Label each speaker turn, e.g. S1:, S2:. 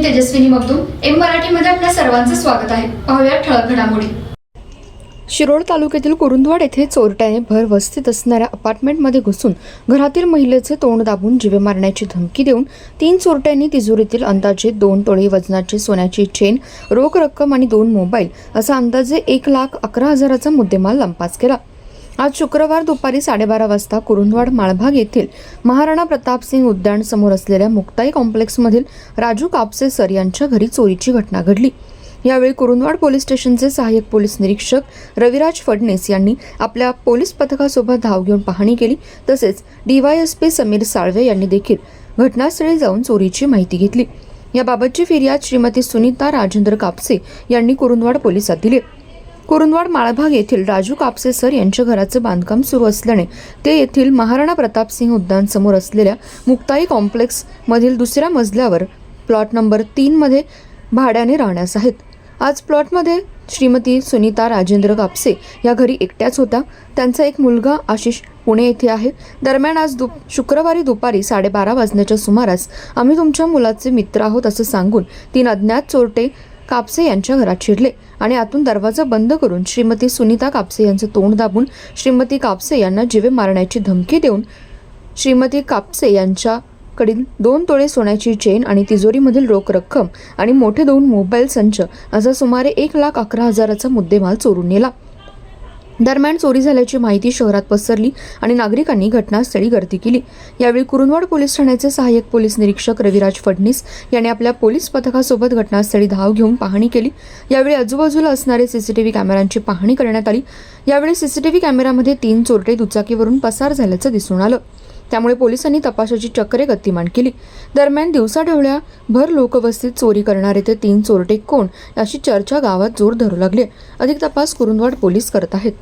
S1: मी Tejaswini Magdum. M मराठीमध्ये आपल्या सर्वांचं स्वागत आहे. पाहूया ठळक घडामोडी.
S2: शिरोळ तालुक्यातील कुरुंदवाड येथे चोरट्याने भर वस्तीत असणाऱ्या अपार्टमेंटमध्ये घुसून घरातील महिलेचे तोंड दाबून जिवे मारण्याची धमकी देऊन तीन चोरट्यांनी तिजोरीतील अंदाजे दोन तोळे वजनाची सोन्याची चेन रोख रक्कम आणि दोन मोबाईल असा अंदाजे एक लाख अकरा हजाराचा मुद्देमाल लंपास केला. आज शुक्रवार दुपारी साडेबारा वाजता कुरुंदवाड माळभाग येथील महाराणा प्रतापसिंग उद्यान समोर असलेल्या मुक्ताई कॉम्प्लेक्समधील राजू कापसे सर यांच्या घरी चोरीची घटना घडली. यावेळी कुरुंदवाड पोलीस स्टेशनचे सहाय्यक पोलीस निरीक्षक रविराज फडणीस यांनी आपल्या पोलीस पथकासोबत धाव घेऊन पाहणी केली. तसेच डीवायएसपी समीर साळवे यांनी देखील घटनास्थळी जाऊन चोरीची माहिती घेतली. याबाबतची फिर्याद श्रीमती सुनीता राजेंद्र कापसे यांनी कुरुंदवाड पोलिसात दिली. कुरुंदवाड माळभाग येथील राजू कापसे सर यांच्या घराचं बांधकाम सुरू असल्याने ते येथील महाराणा प्रतापसिंह उद्यान समोर असलेल्या मुक्ताई कॉम्प्लेक्स मधील दुसऱ्या मजल्यावर प्लॉट नंबर तीन मध्ये भाड्याने राहण्यास आहेत. आज प्लॉटमध्ये श्रीमती सुनीता राजेंद्र कापसे या घरी एकट्याच होत्या. त्यांचा एक मुलगा आशिष पुणे येथे आहे. दरम्यान आज दुप शुक्रवारी दुपारी साडेबारा वाजण्याच्या सुमारास आम्ही तुमच्या मुलाचे मित्र आहोत असं सांगून तीन अज्ञात चोरटे कापसे यांच्या घरात शिरले आणि आतून दरवाजा बंद करून श्रीमती सुनीता कापसे यांचं तोंड दाबून श्रीमती कापसे यांना जीवे मारण्याची धमकी देऊन श्रीमती कापसे यांच्याकडील दोन तोळे सोन्याची चेन आणि तिजोरीमधील रोख रक्कम आणि मोठे दोन मोबाईल संच असा सुमारे एक लाख अकरा हजाराचा मुद्देमाल चोरून नेला. दरम्यान चोरी झाल्याची माहिती शहरात पसरली आणि नागरिकांनी घटनास्थळी गर्दी केली. यावेळी कुरुंदवाड पोलीस ठाण्याचे सहाय्यक पोलीस निरीक्षक रविराज फडणीस यांनी आपल्या पोलीस पथकासोबत घटनास्थळी धाव घेऊन पाहणी केली. यावेळी आजूबाजूला असणारे सीसीटीव्ही कॅमेऱ्यांची पाहणी करण्यात आली. यावेळी सीसीटीव्ही कॅमेऱ्यामध्ये तीन चोरटे दुचाकीवरून पसार झाल्याचं दिसून आलं. त्यामुळे पोलिसांनी तपासाची चक्रे गतिमान केली. दरम्यान दिवसाढवळ्या भर लोकवस्तीत चोरी करणारे ते तीन चोरटे कोण अशी चर्चा गावात जोर धरू लागली. अधिक तपास कुरुंदवाड पोलीस करत आहेत.